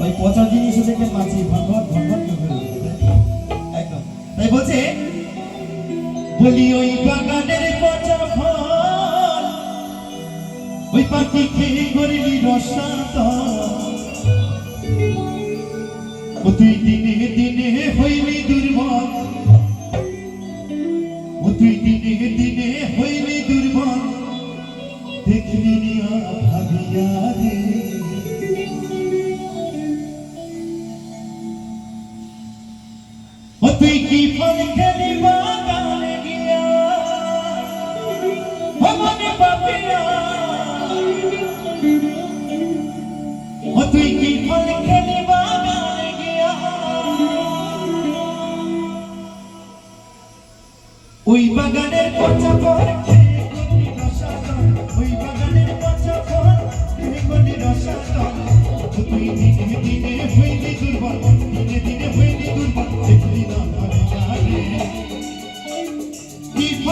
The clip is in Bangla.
ওই পচা জিনিস দেখে মাছি ভনভন ভনভন করে। একদম। তাই বলছে, বলি ওই বাগানের পচা ফল, ওই পাখি ও তুই দিনে দিনে হইলি দুর্বল। ও তুই দিনে দিনে হইলি দুর্বল। দেখলি ভাবিয়া রে। তুই কি ফল খেলি বাগানে গিয়া? ও মনে তুই কি ফল খেলি বাগানে গিয়া? ওই বাগানের পচা রসাতল। ওই বাগানের পচা ও তুই দিনে দিনে হইলি 你